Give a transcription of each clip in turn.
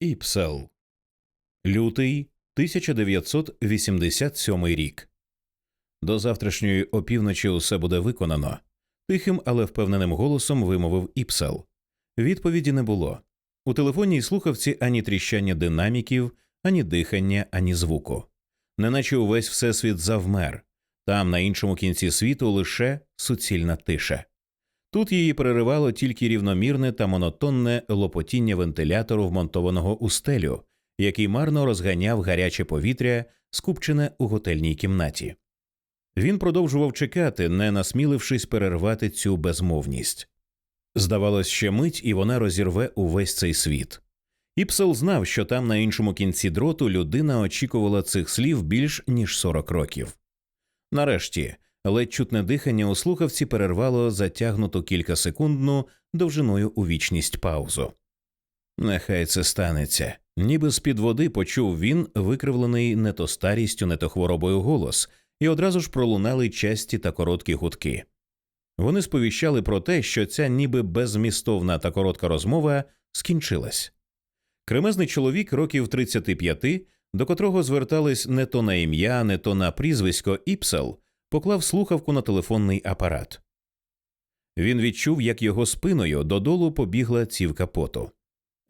Іпсел. Лютий 1987 рік. До завтрашньої опівночі усе буде виконано. Тихим, але впевненим голосом вимовив Іпсел. Відповіді не було. У телефонній слухавці ані тріщання динаміків, ані дихання, ані звуку. Неначе увесь всесвіт завмер. Там, на іншому кінці світу, лише суцільна тиша. Тут її переривало тільки рівномірне та монотонне лопотіння вентилятору, вмонтованого у стелю, який марно розганяв гаряче повітря, скупчене у готельній кімнаті. Він продовжував чекати, не насмілившись перервати цю безмовність. Здавалось, ще мить, і вона розірве увесь цей світ. Іпсел знав, що там на іншому кінці дроту людина очікувала цих слів більш ніж 40 років. Нарешті, ледь чутне дихання у слухавці перервало затягнуту кількасекундну довжиною у вічність паузу. Нехай це станеться. Ніби з під води почув він викривлений не то старістю, не то хворобою голос, і одразу ж пролунали часті та короткі гудки. Вони сповіщали про те, що ця ніби беззмістовна та коротка розмова скінчилась. Кремезний чоловік років 35, до котрого звертались не то на ім'я, не то на прізвисько Іпсел, поклав слухавку на телефонний апарат. Він відчув, як його спиною додолу побігла цівка поту.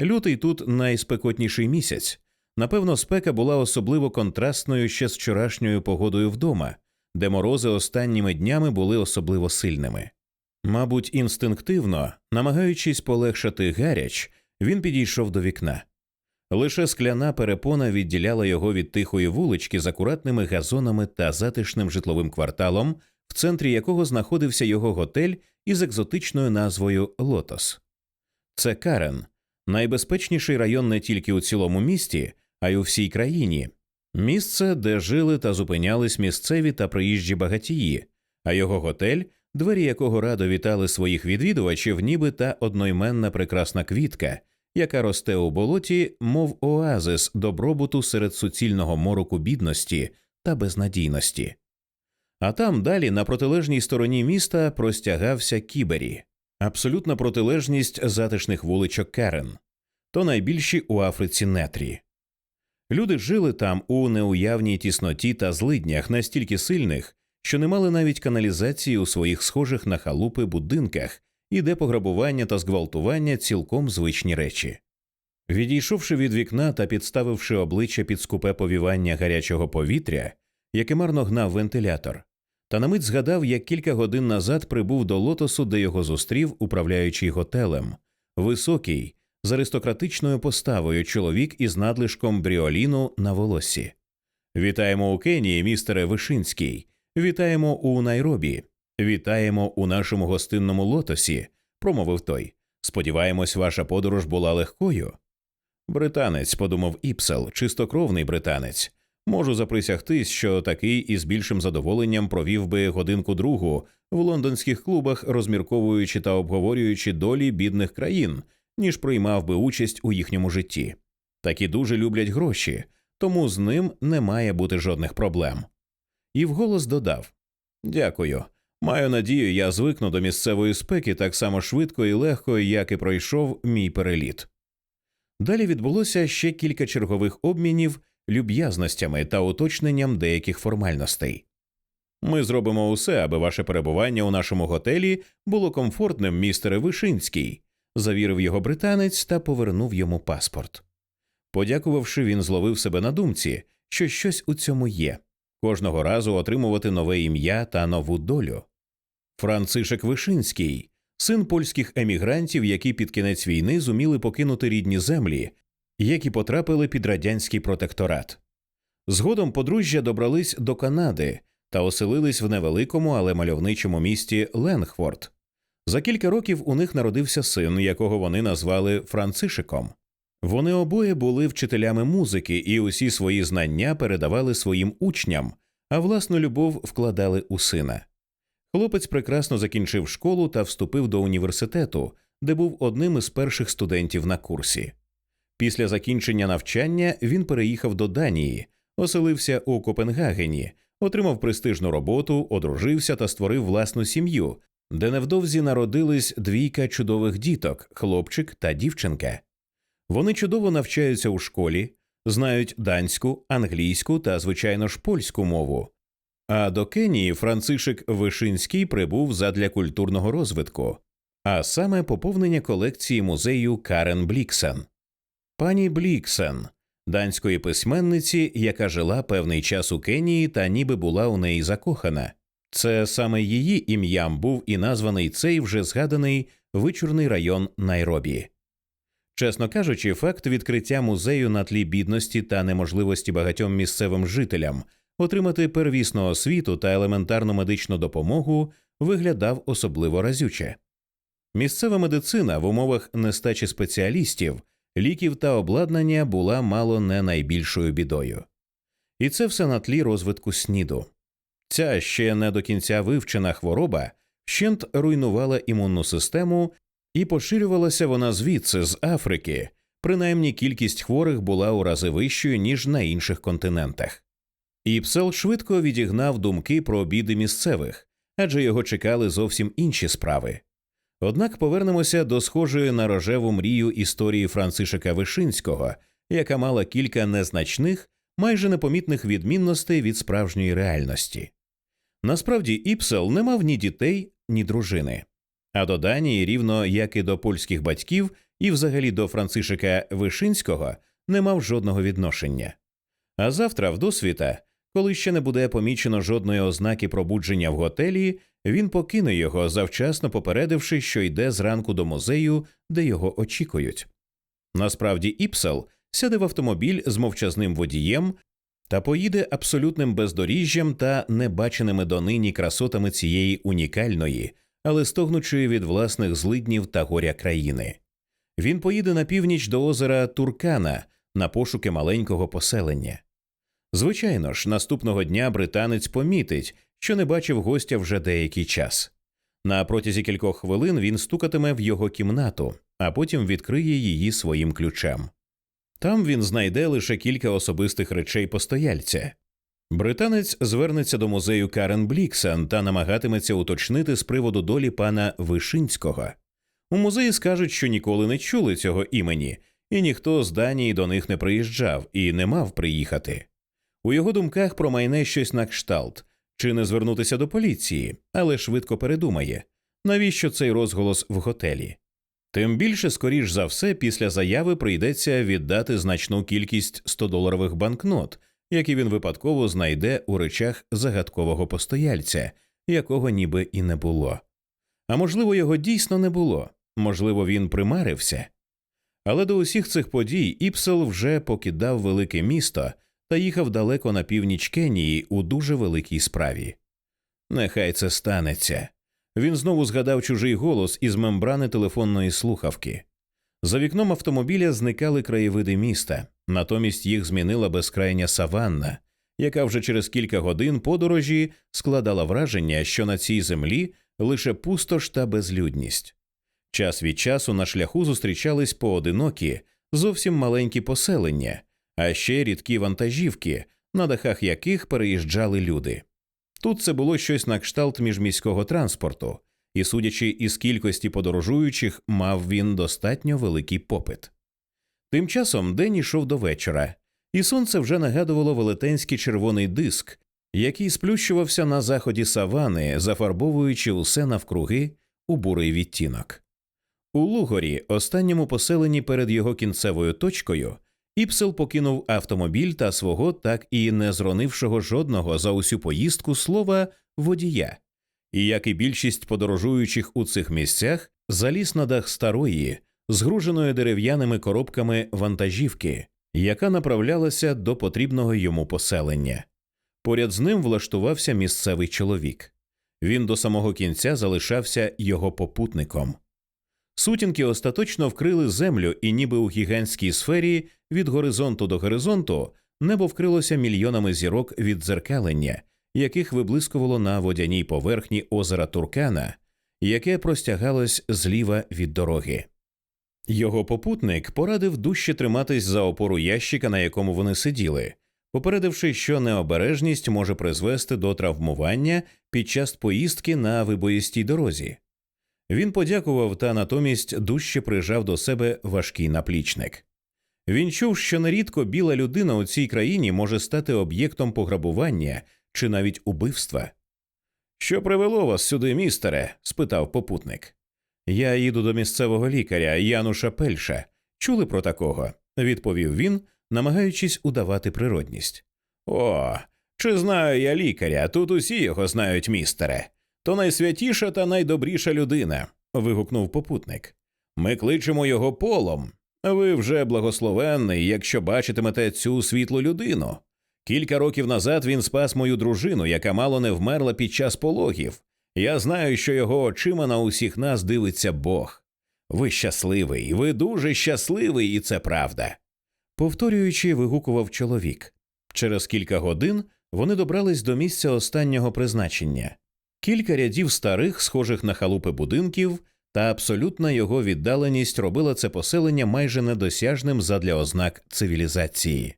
Лютий тут найспекотніший місяць. Напевно, спека була особливо контрастною ще з вчорашньою погодою вдома, де морози останніми днями були особливо сильними. Мабуть, інстинктивно, намагаючись полегшати гаряч, він підійшов до вікна. Лише скляна перепона відділяла його від тихої вулички з акуратними газонами та затишним житловим кварталом, в центрі якого знаходився його готель із екзотичною назвою Лотос. Це Карен, найбезпечніший район не тільки у цілому місті, а й у всій країні. Місце, де жили та зупинялись місцеві та приїжджі багатії, а його готель, двері якого радо вітали своїх відвідувачів, ніби та одноіменна прекрасна квітка, яка росте у болоті, мов оазис добробуту серед суцільного мороку бідності та безнадійності. А там далі на протилежній стороні міста простягався кібері, абсолютна протилежність затишних вуличок Керен, то найбільші у Африці нетрі. Люди жили там у неуявній тісноті та злиднях настільки сильних, що не мали навіть каналізації у своїх схожих на халупи будинках, і де пограбування та зґвалтування цілком звичні речі. Відійшовши від вікна та підставивши обличчя під скупе повівання гарячого повітря, яке марно гнав вентилятор, та на мить згадав, як кілька годин назад прибув до лотосу, де його зустрів управляючий готелем, високий, з аристократичною поставою чоловік із надлишком бріоліну на волосі. Вітаємо у Кенії, містере Вишинський. Вітаємо у Найробі. Вітаємо у нашому гостинному лотосі, промовив той. Сподіваємось, ваша подорож була легкою. Британець, подумав Іпсел, чистокровний британець. Можу заприсягтись, що такий із більшим задоволенням провів би годинку другу в лондонських клубах, розмірковуючи та обговорюючи долі бідних країн, ніж приймав би участь у їхньому житті. Такі дуже люблять гроші, тому з ним не має бути жодних проблем. І вголос додав Дякую. Маю надію, я звикну до місцевої спеки так само швидко і легко, як і пройшов мій переліт. Далі відбулося ще кілька чергових обмінів люб'язностями та уточненням деяких формальностей. Ми зробимо усе, аби ваше перебування у нашому готелі було комфортним, містере Вишинський, завірив його британець та повернув йому паспорт. Подякувавши, він зловив себе на думці, що щось у цьому є кожного разу отримувати нове ім'я та нову долю. Францишек Вишинський, син польських емігрантів, які під кінець війни зуміли покинути рідні землі, які потрапили під радянський протекторат. Згодом подружжя добрались до Канади та оселились в невеликому, але мальовничому місті Ленгфорд. За кілька років у них народився син, якого вони назвали Францишиком. Вони обоє були вчителями музики і усі свої знання передавали своїм учням, а власну любов вкладали у сина. Хлопець прекрасно закінчив школу та вступив до університету, де був одним із перших студентів на курсі. Після закінчення навчання він переїхав до Данії, оселився у Копенгагені, отримав престижну роботу, одружився та створив власну сім'ю, де невдовзі народились двійка чудових діток хлопчик та дівчинка. Вони чудово навчаються у школі, знають данську, англійську та, звичайно ж, польську мову. А до Кенії Францишек Вишинський прибув задля культурного розвитку, а саме поповнення колекції музею Карен Бліксен. Пані Бліксен, данської письменниці, яка жила певний час у Кенії та ніби була у неї закохана. Це саме її ім'ям був і названий цей вже згаданий вичурний район Найробі. Чесно кажучи, факт відкриття музею на тлі бідності та неможливості багатьом місцевим жителям отримати первісну освіту та елементарну медичну допомогу виглядав особливо разюче. Місцева медицина в умовах нестачі спеціалістів, ліків та обладнання була мало не найбільшою бідою. І це все на тлі розвитку сніду. Ця ще не до кінця вивчена хвороба вщент руйнувала імунну систему і поширювалася вона звідси з Африки. Принаймні кількість хворих була у рази вищою ніж на інших континентах. Іпсел швидко відігнав думки про біди місцевих, адже його чекали зовсім інші справи. Однак повернемося до схожої на рожеву мрію історії Францишека Вишинського, яка мала кілька незначних, майже непомітних відмінностей від справжньої реальності. Насправді Іпсел не мав ні дітей, ні дружини. А до Данії, рівно як і до польських батьків, і взагалі до Францишека Вишинського, не мав жодного відношення. А завтра, в досвіта, коли ще не буде помічено жодної ознаки пробудження в готелі, він покине його, завчасно попередивши, що йде зранку до музею, де його очікують. Насправді, Іпсел сяде в автомобіль з мовчазним водієм та поїде абсолютним бездоріжжям та небаченими донині красотами цієї унікальної, але стогнучої від власних злиднів та горя країни. Він поїде на північ до озера Туркана на пошуки маленького поселення. Звичайно ж, наступного дня британець помітить, що не бачив гостя вже деякий час. На протязі кількох хвилин він стукатиме в його кімнату, а потім відкриє її своїм ключем. Там він знайде лише кілька особистих речей постояльця. Британець звернеться до музею Карен Бліксен та намагатиметься уточнити з приводу долі пана Вишинського. У музеї скажуть, що ніколи не чули цього імені, і ніхто з Данії до них не приїжджав і не мав приїхати. У його думках промайне щось на кшталт, чи не звернутися до поліції, але швидко передумає, навіщо цей розголос в готелі. Тим більше, скоріш за все, після заяви прийдеться віддати значну кількість 100-доларових банкнот, які він випадково знайде у речах загадкового постояльця, якого ніби і не було. А можливо, його дійсно не було, можливо, він примарився. Але до усіх цих подій Іпсел вже покидав велике місто та їхав далеко на північ Кенії у дуже великій справі. Нехай це станеться. Він знову згадав чужий голос із мембрани телефонної слухавки. За вікном автомобіля зникали краєвиди міста, натомість їх змінила безкрайня саванна, яка вже через кілька годин подорожі складала враження, що на цій землі лише пустош та безлюдність. Час від часу на шляху зустрічались поодинокі, зовсім маленькі поселення, а ще рідкі вантажівки, на дахах яких переїжджали люди. Тут це було щось на кшталт міжміського транспорту, і, судячи із кількості подорожуючих, мав він достатньо великий попит. Тим часом день ішов до вечора, і сонце вже нагадувало велетенський червоний диск, який сплющувався на заході савани, зафарбовуючи усе навкруги у бурий відтінок. У Лугорі, останньому поселенні перед його кінцевою точкою, Іпсел покинув автомобіль та свого, так і не зронившого жодного за усю поїздку слова водія, і як і більшість подорожуючих у цих місцях, заліз на дах старої, згруженої дерев'яними коробками вантажівки, яка направлялася до потрібного йому поселення. Поряд з ним влаштувався місцевий чоловік. Він до самого кінця залишався його попутником. Сутінки остаточно вкрили землю, і ніби у гігантській сфері від горизонту до горизонту небо вкрилося мільйонами зірок від дзеркалення, яких виблискувало на водяній поверхні озера Туркана, яке простягалось зліва від дороги. Його попутник порадив дужче триматись за опору ящика, на якому вони сиділи, попередивши, що необережність може призвести до травмування під час поїздки на вибоїстій дорозі. Він подякував та натомість дужче прижав до себе важкий наплічник. Він чув, що нерідко біла людина у цій країні може стати об'єктом пограбування чи навіть убивства. Що привело вас сюди, містере? спитав попутник. Я їду до місцевого лікаря Януша Пельша. Чули про такого? відповів він, намагаючись удавати природність. О, чи знаю я лікаря, тут усі його знають, містере. То найсвятіша та найдобріша людина. вигукнув попутник. Ми кличемо його полом. Ви вже благословенний, якщо бачитимете цю світлу людину. Кілька років назад він спас мою дружину, яка мало не вмерла під час пологів. Я знаю, що його очима на усіх нас дивиться Бог. Ви щасливий, ви дуже щасливий, і це правда. Повторюючи, вигукував чоловік. Через кілька годин вони добрались до місця останнього призначення. Кілька рядів старих, схожих на халупи будинків, та абсолютна його віддаленість робила це поселення майже недосяжним задля ознак цивілізації.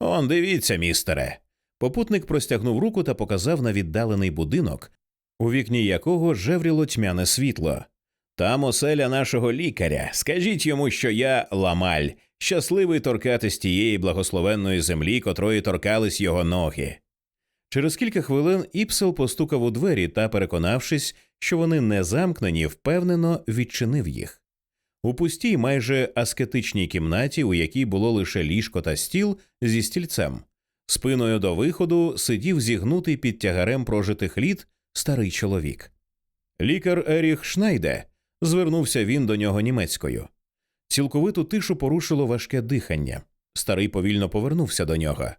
Он дивіться, містере. Попутник простягнув руку та показав на віддалений будинок, у вікні якого жевріло тьмяне світло. Там оселя нашого лікаря. Скажіть йому, що я ламаль, щасливий торкатись тієї благословенної землі, котрої торкались його ноги. Через кілька хвилин Іпсел постукав у двері та, переконавшись, що вони не замкнені, впевнено відчинив їх. У пустій, майже аскетичній кімнаті, у якій було лише ліжко та стіл зі стільцем, спиною до виходу сидів зігнутий під тягарем прожитих літ старий чоловік. Лікар Еріх Шнайде звернувся він до нього німецькою. Цілковиту тишу порушило важке дихання. Старий повільно повернувся до нього.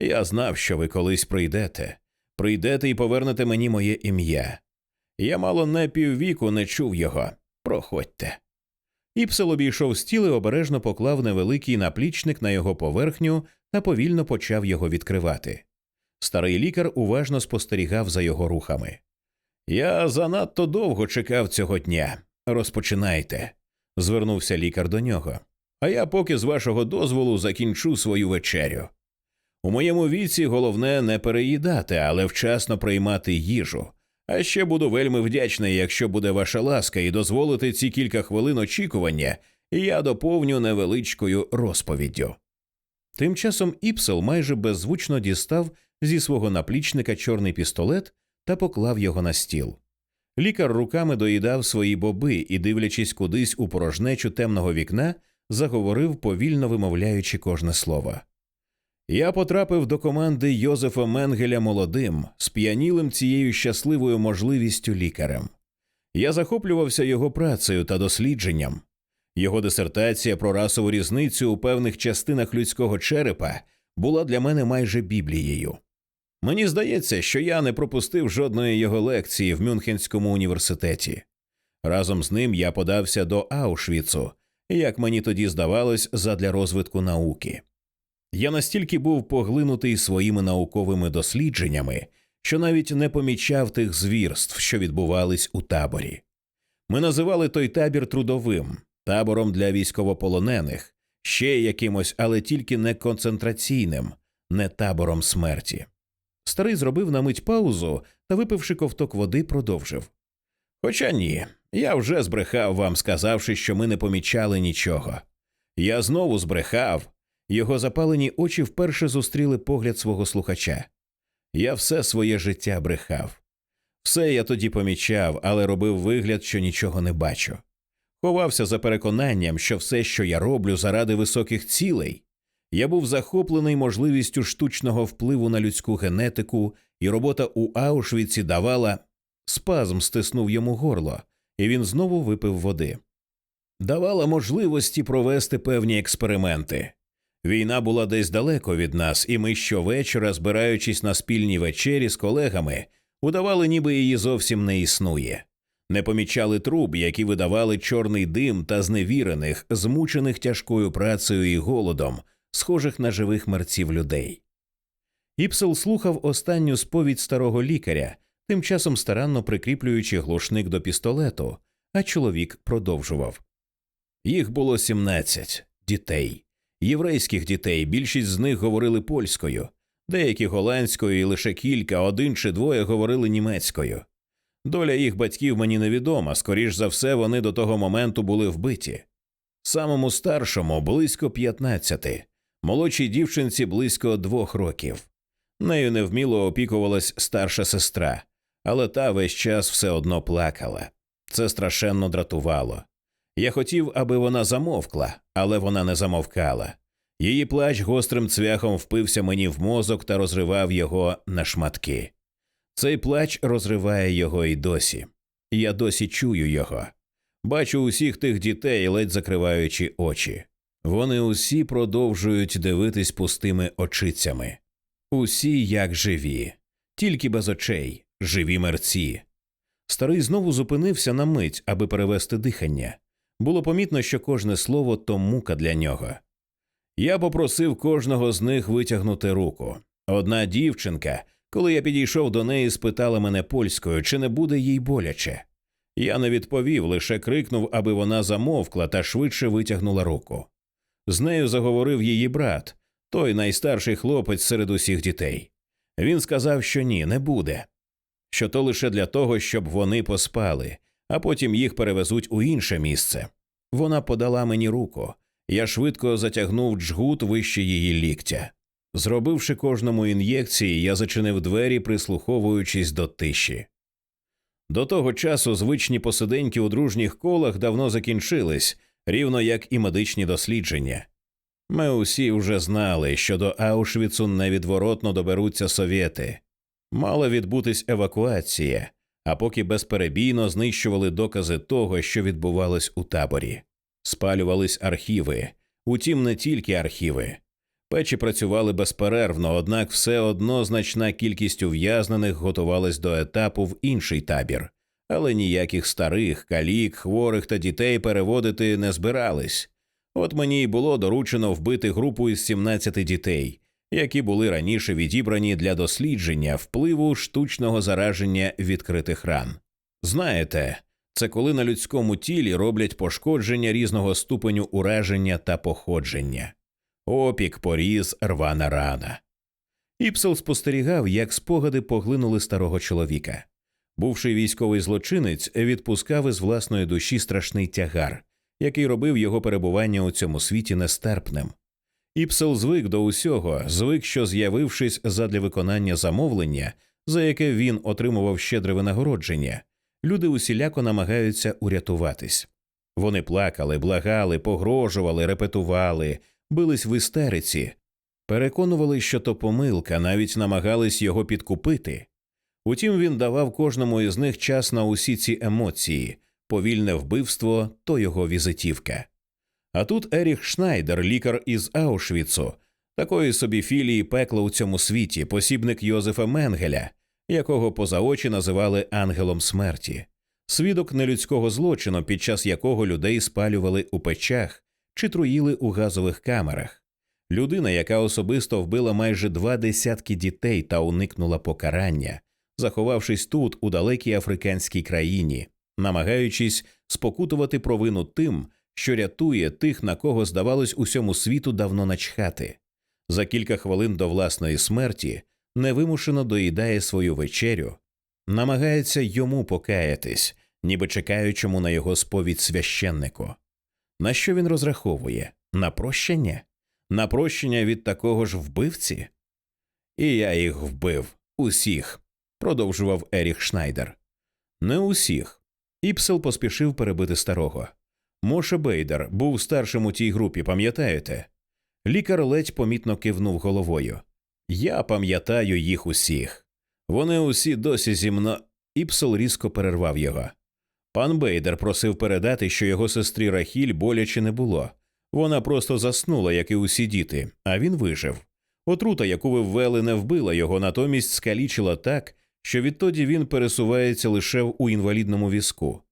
Я знав, що ви колись прийдете. Прийдете і повернете мені моє ім'я. Я мало не піввіку не чув його. Проходьте. Іпсел обійшов стіл і обережно поклав невеликий наплічник на його поверхню та повільно почав його відкривати. Старий лікар уважно спостерігав за його рухами. Я занадто довго чекав цього дня. Розпочинайте, звернувся лікар до нього. А я поки з вашого дозволу закінчу свою вечерю. У моєму віці головне не переїдати, але вчасно приймати їжу. А ще буду вельми вдячний, якщо буде ваша ласка, і дозволити ці кілька хвилин очікування, я доповню невеличкою розповіддю. Тим часом Іпсел майже беззвучно дістав зі свого наплічника чорний пістолет та поклав його на стіл. Лікар руками доїдав свої боби і, дивлячись кудись у порожнечу темного вікна, заговорив, повільно вимовляючи кожне слово. Я потрапив до команди Йозефа Менгеля молодим, сп'янілим цією щасливою можливістю лікарем. Я захоплювався його працею та дослідженням. Його дисертація про расову різницю у певних частинах людського черепа була для мене майже біблією. Мені здається, що я не пропустив жодної його лекції в Мюнхенському університеті. Разом з ним я подався до Аушвіцу, як мені тоді здавалось, задля розвитку науки. Я настільки був поглинутий своїми науковими дослідженнями, що навіть не помічав тих звірств, що відбувались у таборі. Ми називали той табір трудовим, табором для військовополонених, ще якимось, але тільки не концентраційним, не табором смерті. Старий зробив на мить паузу та, випивши ковток води, продовжив. Хоча ні, я вже збрехав вам, сказавши, що ми не помічали нічого. Я знову збрехав. Його запалені очі вперше зустріли погляд свого слухача. Я все своє життя брехав. Все я тоді помічав, але робив вигляд, що нічого не бачу. Ховався за переконанням, що все, що я роблю заради високих цілей. Я був захоплений можливістю штучного впливу на людську генетику, і робота у Аушвіці давала спазм стиснув йому горло, і він знову випив води. Давала можливості провести певні експерименти. Війна була десь далеко від нас, і ми щовечора, збираючись на спільні вечері з колегами, удавали, ніби її зовсім не існує. Не помічали труб, які видавали чорний дим та зневірених, змучених тяжкою працею і голодом, схожих на живих мерців людей. Іпсел слухав останню сповідь старого лікаря, тим часом старанно прикріплюючи глушник до пістолету, а чоловік продовжував. Їх було сімнадцять дітей єврейських дітей, більшість з них говорили польською, деякі голландською, і лише кілька, один чи двоє говорили німецькою. Доля їх батьків мені невідома, скоріш за все, вони до того моменту були вбиті. самому старшому близько 15, молодшій дівчинці близько двох років. Нею невміло опікувалась старша сестра, але та весь час все одно плакала. Це страшенно дратувало. Я хотів, аби вона замовкла, але вона не замовкала. Її плач гострим цвяхом впився мені в мозок та розривав його на шматки. Цей плач розриває його і досі. Я досі чую його. Бачу усіх тих дітей, ледь закриваючи очі. Вони усі продовжують дивитись пустими очицями. Усі як живі, тільки без очей, живі мерці. Старий знову зупинився на мить, аби перевести дихання. Було помітно, що кожне слово то мука для нього. Я попросив кожного з них витягнути руку. Одна дівчинка, коли я підійшов до неї, спитала мене польською, чи не буде їй боляче. Я не відповів, лише крикнув, аби вона замовкла та швидше витягнула руку. З нею заговорив її брат, той найстарший хлопець серед усіх дітей. Він сказав, що ні, не буде, що то лише для того, щоб вони поспали, а потім їх перевезуть у інше місце. Вона подала мені руку. Я швидко затягнув джгут вище її ліктя. Зробивши кожному ін'єкції, я зачинив двері, прислуховуючись до тиші. До того часу звичні посиденьки у дружніх колах давно закінчились, рівно як і медичні дослідження. Ми усі вже знали, що до Аушвіцу невідворотно доберуться совєти. Мала відбутись евакуація, а поки безперебійно знищували докази того, що відбувалось у таборі. Спалювались архіви, утім, не тільки архіви. Печі працювали безперервно, однак все одно значна кількість ув'язнених готувалась до етапу в інший табір, але ніяких старих, калік, хворих та дітей переводити не збирались. От мені й було доручено вбити групу із 17 дітей, які були раніше відібрані для дослідження впливу штучного зараження відкритих ран. Знаєте, це коли на людському тілі роблять пошкодження різного ступеню ураження та походження. Опік, поріз, рвана рана. Іпсел спостерігав, як спогади поглинули старого чоловіка. Бувший військовий злочинець відпускав із власної душі страшний тягар, який робив його перебування у цьому світі нестерпним. Іпсел звик до усього, звик, що, з'явившись задля виконання замовлення, за яке він отримував щедре винагородження, люди усіляко намагаються урятуватись. Вони плакали, благали, погрожували, репетували, бились в істериці, переконували, що то помилка, навіть намагались його підкупити. Утім, він давав кожному із них час на усі ці емоції, повільне вбивство то його візитівка. А тут Еріх Шнайдер, лікар із Аушвіцу, такої собі філії пекла у цьому світі, посібник Йозефа Менгеля, якого поза очі називали ангелом смерті, свідок нелюдського злочину, під час якого людей спалювали у печах чи труїли у газових камерах, людина, яка особисто вбила майже два десятки дітей та уникнула покарання, заховавшись тут, у далекій африканській країні, намагаючись спокутувати провину тим, що рятує тих, на кого здавалось усьому світу давно начхати. За кілька хвилин до власної смерті невимушено доїдає свою вечерю, намагається йому покаятись, ніби чекаючому на його сповідь священнику. На що він розраховує? На прощення? На прощення від такого ж вбивці? І я їх вбив усіх, продовжував Еріх Шнайдер. Не усіх. Іпсел поспішив перебити старого. Моше Бейдер був старшим у тій групі, пам'ятаєте? Лікар ледь помітно кивнув головою. Я пам'ятаю їх усіх. Вони усі досі зі мною. Іпсел різко перервав його. Пан Бейдер просив передати, що його сестрі Рахіль боляче не було. Вона просто заснула, як і усі діти, а він вижив. Отрута, яку ви ввели, не вбила його, натомість скалічила так, що відтоді він пересувається лише у інвалідному візку.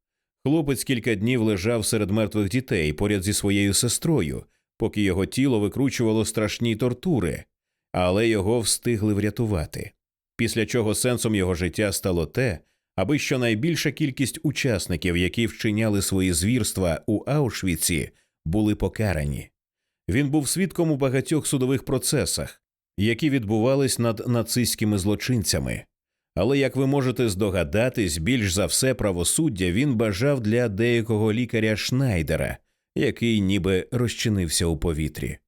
Хлопець кілька днів лежав серед мертвих дітей поряд зі своєю сестрою, поки його тіло викручувало страшні тортури, але його встигли врятувати. Після чого сенсом його життя стало те, аби щонайбільша кількість учасників, які вчиняли свої звірства у Аушвіці, були покарані. Він був свідком у багатьох судових процесах, які відбувались над нацистськими злочинцями. Але, як ви можете здогадатись, більш за все правосуддя він бажав для деякого лікаря Шнайдера, який ніби розчинився у повітрі.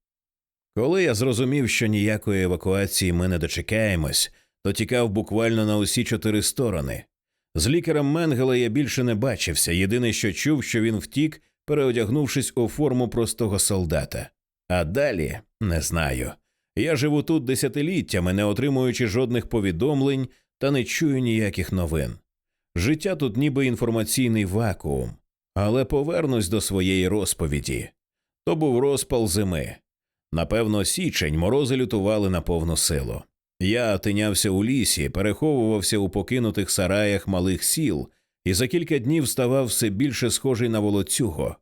Коли я зрозумів, що ніякої евакуації ми не дочекаємось, то тікав буквально на усі чотири сторони. З лікарем Менгела я більше не бачився. Єдине, що чув, що він втік, переодягнувшись у форму простого солдата. А далі не знаю. Я живу тут десятиліттями, не отримуючи жодних повідомлень та не чую ніяких новин. Життя тут ніби інформаційний вакуум, але повернусь до своєї розповіді. То був розпал зими. Напевно, січень морози лютували на повну силу. Я тинявся у лісі, переховувався у покинутих сараях малих сіл і за кілька днів ставав все більше схожий на волоцюго.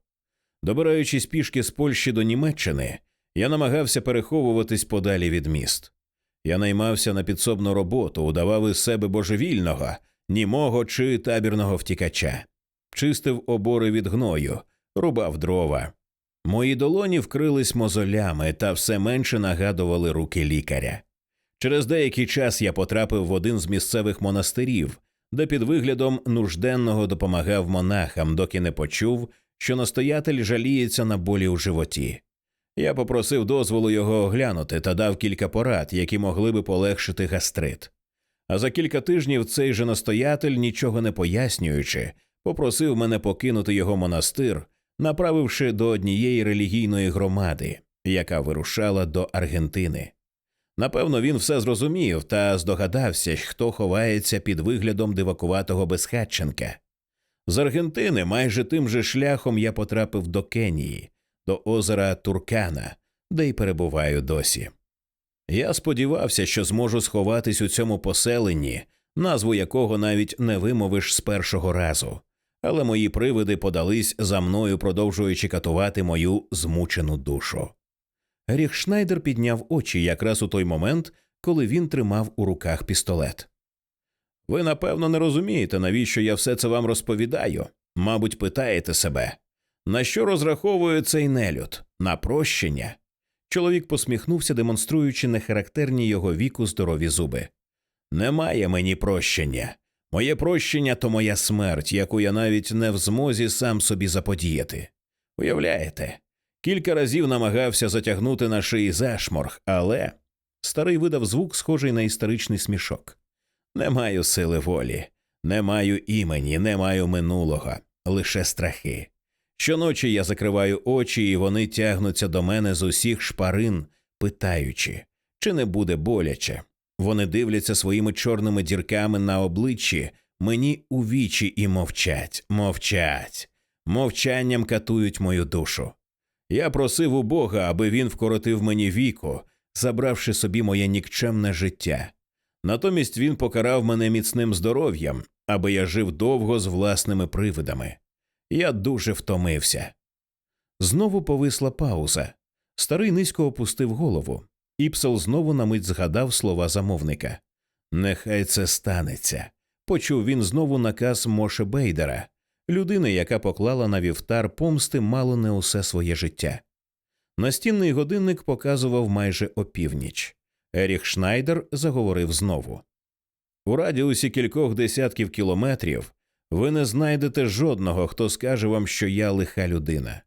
Добираючись пішки з Польщі до Німеччини, я намагався переховуватись подалі від міст. Я наймався на підсобну роботу, удавав із себе божевільного, німого чи табірного втікача, чистив обори від гною, рубав дрова. Мої долоні вкрились мозолями та все менше нагадували руки лікаря. Через деякий час я потрапив в один з місцевих монастирів, де під виглядом нужденного допомагав монахам, доки не почув, що настоятель жаліється на болі у животі. Я попросив дозволу його оглянути та дав кілька порад, які могли би полегшити гастрит. А за кілька тижнів цей же настоятель, нічого не пояснюючи, попросив мене покинути його монастир, направивши до однієї релігійної громади, яка вирушала до Аргентини. Напевно, він все зрозумів та здогадався, хто ховається під виглядом дивакуватого безхатченка. З Аргентини майже тим же шляхом я потрапив до Кенії, до озера Туркана, де й перебуваю досі. Я сподівався, що зможу сховатись у цьому поселенні, назву якого навіть не вимовиш з першого разу, але мої привиди подались за мною, продовжуючи катувати мою змучену душу. Ріх Шнайдер підняв очі якраз у той момент, коли він тримав у руках пістолет. Ви напевно не розумієте, навіщо я все це вам розповідаю. Мабуть, питаєте себе, на що розраховує цей нелюд? На прощення? Чоловік посміхнувся, демонструючи нехарактерні його віку здорові зуби. Немає мені прощення. Моє прощення то моя смерть, яку я навіть не в змозі сам собі заподіяти. Уявляєте, кілька разів намагався затягнути на шиї зашморг, але старий видав звук, схожий на історичний смішок. Не маю сили волі, не маю імені, не маю минулого, лише страхи. Щоночі я закриваю очі, і вони тягнуться до мене з усіх шпарин, питаючи, чи не буде боляче. Вони дивляться своїми чорними дірками на обличчі, мені у вічі і мовчать, мовчать, мовчанням катують мою душу. Я просив у Бога, аби він вкоротив мені віку, забравши собі моє нікчемне життя. Натомість він покарав мене міцним здоров'ям, аби я жив довго з власними привидами. Я дуже втомився. Знову повисла пауза. Старий низько опустив голову. Іпсел знову на мить згадав слова замовника. Нехай це станеться. Почув він знову наказ Моше Бейдера, людини, яка поклала на вівтар помсти мало не усе своє життя. Настінний годинник показував майже опівніч. Еріх Шнайдер заговорив знову. У радіусі кількох десятків кілометрів ви не знайдете жодного, хто скаже вам, що я лиха людина.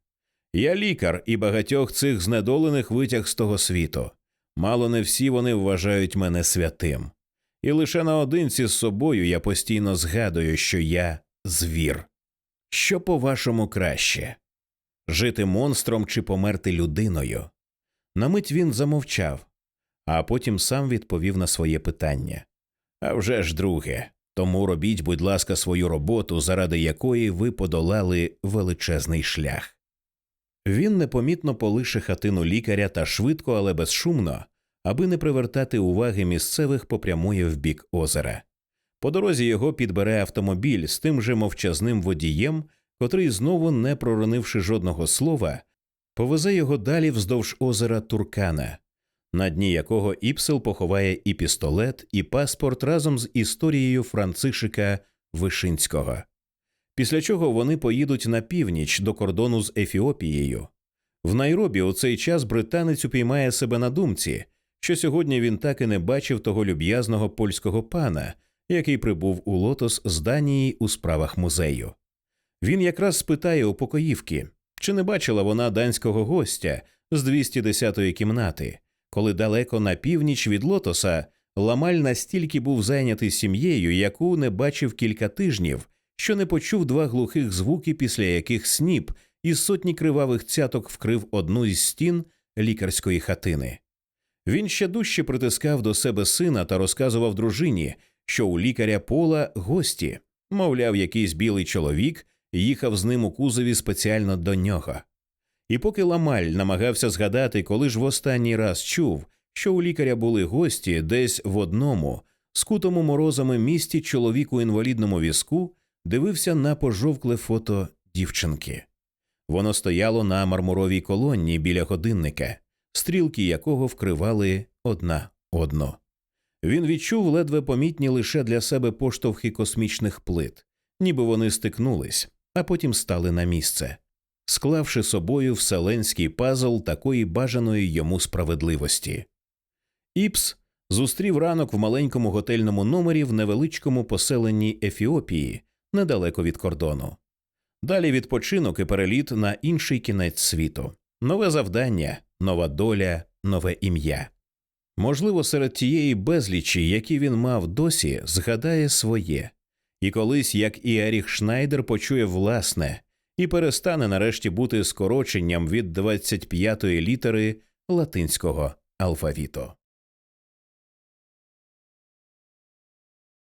Я лікар і багатьох цих знедолених витяг з того світу. Мало не всі вони вважають мене святим. І лише наодинці з собою я постійно згадую, що я звір. Що, по вашому, краще жити монстром чи померти людиною? На мить він замовчав, а потім сам відповів на своє питання. А вже ж друге, тому робіть, будь ласка, свою роботу, заради якої ви подолали величезний шлях. Він непомітно полише хатину лікаря та швидко, але безшумно, аби не привертати уваги місцевих, попрямує в бік озера. По дорозі його підбере автомобіль з тим же мовчазним водієм, котрий, знову не проронивши жодного слова, повезе його далі вздовж озера Туркана, на дні якого Іпсел поховає і пістолет, і паспорт разом з історією Францишика Вишинського. Після чого вони поїдуть на північ до кордону з Ефіопією. В Найробі у цей час британець упіймає себе на думці, що сьогодні він так і не бачив того люб'язного польського пана, який прибув у лотос з Данії у справах музею. Він якраз спитає у покоївки, Чи не бачила вона данського гостя з 210-ї кімнати, коли далеко на північ від лотоса Ламаль настільки був зайнятий сім'єю, яку не бачив кілька тижнів, що не почув два глухих звуки, після яких сніп із сотні кривавих цяток вкрив одну із стін лікарської хатини. Він ще дужче притискав до себе сина та розказував дружині, що у лікаря пола гості, мовляв, якийсь білий чоловік їхав з ним у кузові спеціально до нього. І поки Ламаль намагався згадати, коли ж в останній раз чув, що у лікаря були гості десь в одному, скутому морозами місті чоловік у інвалідному візку дивився на пожовкле фото дівчинки. Воно стояло на мармуровій колонні біля годинника, стрілки якого вкривали одна одну. Він відчув ледве помітні лише для себе поштовхи космічних плит, ніби вони стикнулись, а потім стали на місце, склавши собою вселенський пазл такої бажаної йому справедливості. Іпс зустрів ранок в маленькому готельному номері в невеличкому поселенні Ефіопії недалеко від кордону. Далі відпочинок і переліт на інший кінець світу, нове завдання, нова доля, нове ім'я. Можливо, серед тієї безлічі, які він мав досі, згадає своє, і колись, як і Еріх Шнайдер, почує власне і перестане нарешті бути скороченням від 25-ї літери латинського алфавіту.